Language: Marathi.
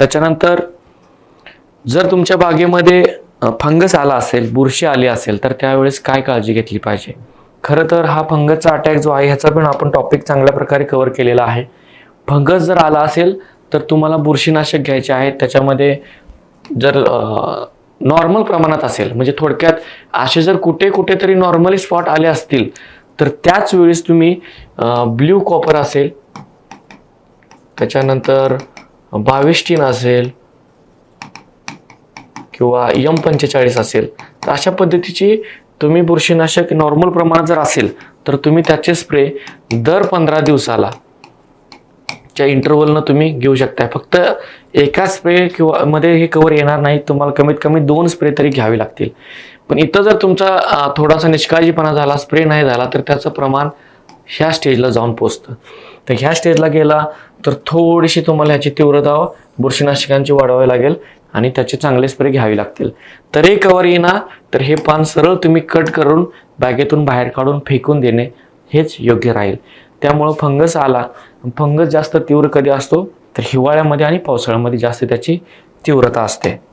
त्याच्यानंतर जर तुमच्या बागेमध्ये फंगस आला असेल बुरशी आली असेल तर त्यावेळेस काय काळजी घेतली पाहिजे? खरं तर हा फंगसचा अटॅक जो आहे ह्याचा पण आपण टॉपिक चांगल्या प्रकारे कव्हर केलेला आहे. फंगस जर आला असेल तर तुम्हाला बुरशीनाशक घ्यायचे आहे त्याच्यामध्ये जर नॉर्मल प्रमाणात असेल म्हणजे थोडक्यात असे जर कुठे कुठेतरी नॉर्मली स्पॉट आले असतील तर त्याच वेळेस तुम्ही ब्ल्यू कॉपर असेल त्याच्यानंतर बाविस्टीन असेल किंवा यम पंचेचाळीस असेल तर अशा पद्धतीची तुम्ही बुरशीनाशक नॉर्मल प्रमाणात जर असेल तर तुम्ही त्याचे स्प्रे दर पंधरा दिवसाला च्या इंटरव्हलनं तुम्ही घेऊ शकताय. फक्त एका स्प्रे किंवा मध्ये हे कवर येणार नाही तुम्हाला कमीत कमी दोन स्प्रे तरी घ्यावे लागतील. पण इथं जर तुमचा थोडासा निष्काळजीपणा झाला स्प्रे नाही झाला तर त्याचं प्रमाण ह्या स्टेजला जाऊन पोचतं तर ह्या स्टेजला गेला तर थोडीशी तुम्हाला ह्याची तीव्रता हो, बुरशीनाशकांची वाढवावी लागेल आणि त्याचे चांगले स्प्रे घ्यावे लागतील. तरी कवर येणार तर हे पान सरळ तुम्ही कट करून बॅगेतून बाहेर काढून फेकून देणे हेच योग्य राहील. त्यामुळं फंगस आला. फंगस जास्त तीव्र कधी असतो? तर हिवाळ्यामध्ये आणि पावसाळ्यामध्ये जास्त त्याची तीव्रता असते.